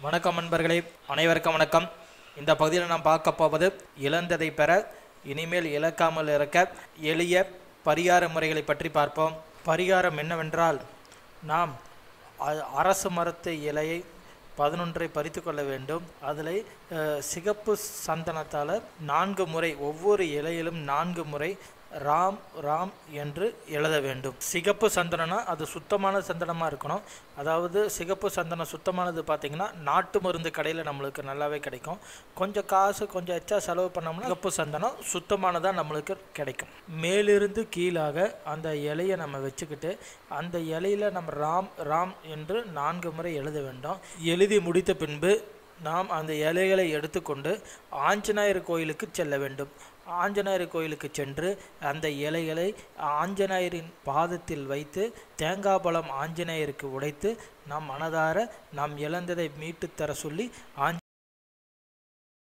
வணக்கம் நண்பர்களே அனைவருக்கும் வணக்கம். இந்த பகுதியில் நாம் பார்க்க போவது இழந்ததை பெற இனிமேல் இழக்காமல் இருக்க எளிய பரிகார முறைகளை பற்றி பார்ப்போம். பரிகாரம் என்னவென்றால் நாம் அ- அரசு மரத்து இலையை பதினொன்றை பறித்து கொள்ள வேண்டும். அதில் சிகப்பு சந்தனத்தால் நான்கு முறை ஒவ்வொரு இலையிலும் நான்கு முறை ராம் ராம் என்று எழுத வேண்டும். சிகப்பு சந்தனம்னா அது சுத்தமான சந்தனமாக இருக்கணும். அதாவது சிகப்பு சந்தனம் சுத்தமானது பார்த்திங்கன்னா நாட்டு மருந்து கடையில் நம்மளுக்கு நல்லாவே கிடைக்கும். கொஞ்சம் காசு கொஞ்சம் எச்சா செலவு பண்ணோம்னா சிகப்பு சந்தனம் சுத்தமானதாக நம்மளுக்கு கிடைக்கும். மேலிருந்து கீழாக அந்த இலையை நம்ம வச்சுக்கிட்டு அந்த இலையில நம்ம ராம் ராம் என்று நான்கு முறை எழுத வேண்டும். எழுதி முடித்த பின்பு நாம் அந்த இலைகளை எடுத்துக்கொண்டு ஆஞ்சநேயர் கோயிலுக்கு செல்ல வேண்டும். ஆஞ்சநேயர் கோயிலுக்கு சென்று அந்த இலைகளை ஆஞ்சநேயரின் பாதத்தில் வைத்து தேங்காய் பழம் ஆஞ்சநேயருக்கு உடைத்து நாம் மனதார நாம் இழந்ததை மீட்டுத்தர சொல்லி ஆஞ்ச